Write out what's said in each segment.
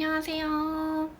안녕하세요.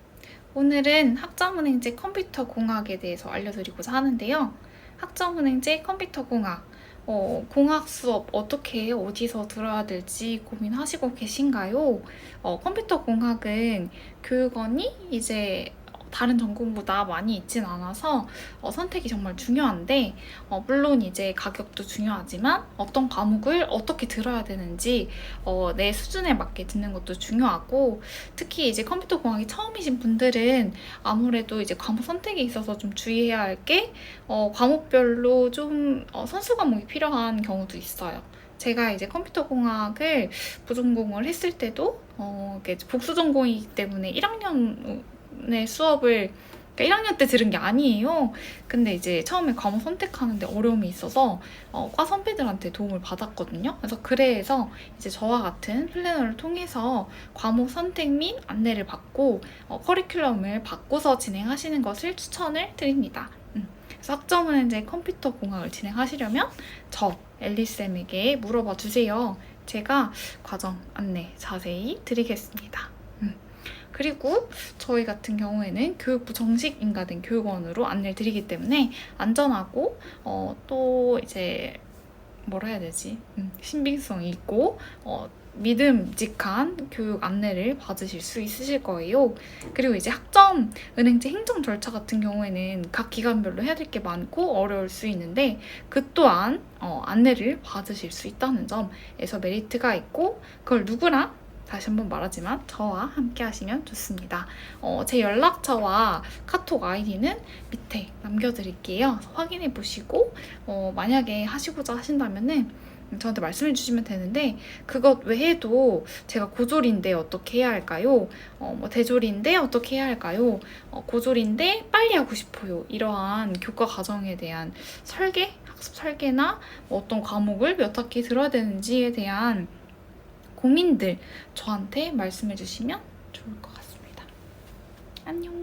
오늘은 학점은행제 컴퓨터 공학에 대해서 알려드리고자 하는데요. 학점은행제 컴퓨터 공학, 어, 공학 수업 어떻게 어디서 들어야 될지 고민하시고 계신가요? 어, 컴퓨터 공학은 교육원이 이제 다른 전공보다 많이 있진 않아서 어, 선택이 정말 중요한데 어, 물론 이제 가격도 중요하지만 어떤 과목을 어떻게 들어야 되는지 어, 내 수준에 맞게 듣는 것도 중요하고 특히 이제 컴퓨터 공학이 처음이신 분들은 아무래도 이제 과목 선택에 있어서 좀 주의해야 할게 어, 과목별로 좀 어, 선수 과목이 필요한 경우도 있어요. 제가 이제 컴퓨터 공학을 부전공을 했을 때도 어, 복수 전공이기 때문에 1학년 의 수업을 그러니까 1학년 때 들은 게 아니에요. 근데 이제 처음에 과목 선택하는데 어려움이 있어서 어, 과 선배들한테 도움을 받았거든요. 그래서 그래서 이제 저와 같은 플래너를 통해서 과목 선택 및 안내를 받고 어, 커리큘럼을 바꿔서 진행하시는 것을 추천을 드립니다. 음. 그래서 학점은 이제 컴퓨터 공학을 진행하시려면 저 엘리쌤에게 물어봐 주세요. 제가 과정 안내 자세히 드리겠습니다. 음. 그리고 저희 같은 경우에는 교육부 정식 인가된 교육원으로 안내를 드리기 때문에 안전하고 어, 또 이제 뭐라 해야 되지? 음, 신빙성이 있고 어, 믿음직한 교육 안내를 받으실 수 있으실 거예요. 그리고 이제 학점 은행제 행정 절차 같은 경우에는 각 기관별로 해야 될 게 많고 어려울 수 있는데 그 또한 어, 안내를 받으실 수 있다는 점에서 메리트가 있고 그걸 누구랑 다시 한번 말하지만 저와 함께 하시면 좋습니다. 어, 제 연락처와 카톡 아이디는 밑에 남겨드릴게요. 확인해 보시고 어, 만약에 하시고자 하신다면은 저한테 말씀해 주시면 되는데 그것 외에도 제가 고졸인데 어떻게 해야 할까요? 어, 뭐 대졸인데 어떻게 해야 할까요? 어, 고졸인데 빨리 하고 싶어요. 이러한 교과 과정에 대한 설계, 학습 설계나 뭐 어떤 과목을 몇 학기 들어야 되는지에 대한 고민들 저한테 말씀해 주시면 좋을 것 같습니다. 안녕.